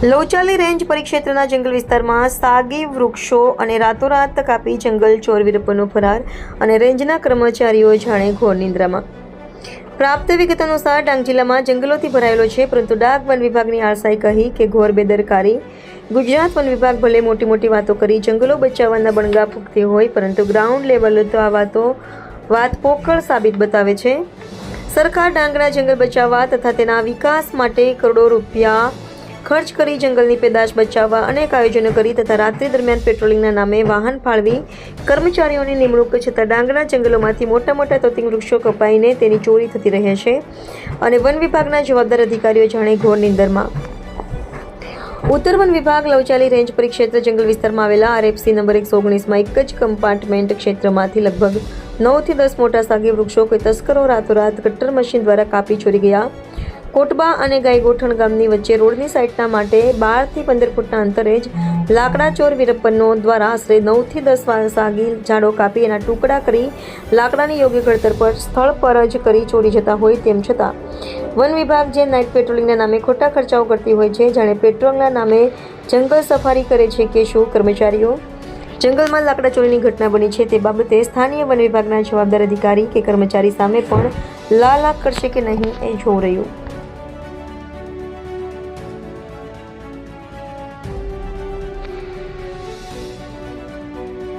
લોચાલી range પરિક્ષેત્રના જંગલ વિસ્તારમાં સાગી વૃક્ષો અને રાતોરાત કાપી જંગલ ચોર વિરપનો ફરાર અને રેન્જના કર્મચારીઓ જાણે ઘોર નિંદ્રામાં. પ્રાપ્ત વિગત અનુસાર ડાંગ જિલ્લામાં જંગલોથી ભરાયેલો છે, પરંતુ ડાક વન વિભાગની આળસાઈ કહી કે ઘોર બેદરકારી. ગુજરાત વન વિભાગ ભલે મોટી મોટી વાતો કરી, જંગલો બચાવવાના બણગા ફૂંકતી હોય, પરંતુ ગ્રાઉન્ડ લેવલે તો આ વાતો, વાત પોકળ સાબિત બતાવે છે. સરકાર ડાંગના જંગલ બચાવવા તથા તેના વિકાસ માટે કરોડો રૂપિયા ખર્ચ કરી જંગલની પેદાશ બચાવવા અનેક આયોજનો કરી તથા રાત્રિ દરમિયાન પેટ્રોલિંગના નામે વાહન ફાળવી કર્મચારીઓની નિમણૂક છતાં ડાંગના જંગલોમાંથી મોટા મોટા તોતિંગ વૃક્ષો કપાઈને તેની ચોરી થતી રહે છે અને વન વિભાગના જવાબદાર અધિકારીઓ જાણે ઘોર નિંદરમાં. ઉત્તર વન વિભાગ લવચાલી રેન્જ પરિક્ષેત્ર જંગલ વિસ્તારમાં આવેલા આરએફસી નંબર એકસો ઓગણીસમાં એક જ કમ્પાર્ટમેન્ટ ક્ષેત્રમાંથી લગભગ નવથી દસ મોટા સાગી વૃક્ષો કોઈ તસ્કરો રાતોરાત કટ્ટર મશીન દ્વારા કાપી ચોરી ગયા. કોટબા અને ગાયગોઠણ ગામની વચ્ચે રોડની સાઇડના માટે બારથી પંદર ફૂટના અંતરે જ લાકડા ચોર વીરપ્પનો દ્વારા આશરે નવથી દસ સાગી ઝાડો કાપી એના ટુકડા કરી લાકડાની યોગ્ય ઘડતર પર સ્થળ પર જ કરી ચોરી જતા હોય તેમ છતાં, વન વિભાગ જે નાઇટ પેટ્રોલિંગના નામે ખોટા ખર્ચાઓ કરતી હોય છે, જાણે પેટ્રોલના નામે જંગલ સફારી કરે છે કે શું, કર્મચારીઓ? જંગલમાં લાકડા ચોરીની ઘટના બની છે તે બાબતે સ્થાનીય વન વિભાગના જવાબદાર અધિકારી કે કર્મચારી સામે પણ લાલ આંખ કરશે કે નહીં એ જોવું રહ્યું.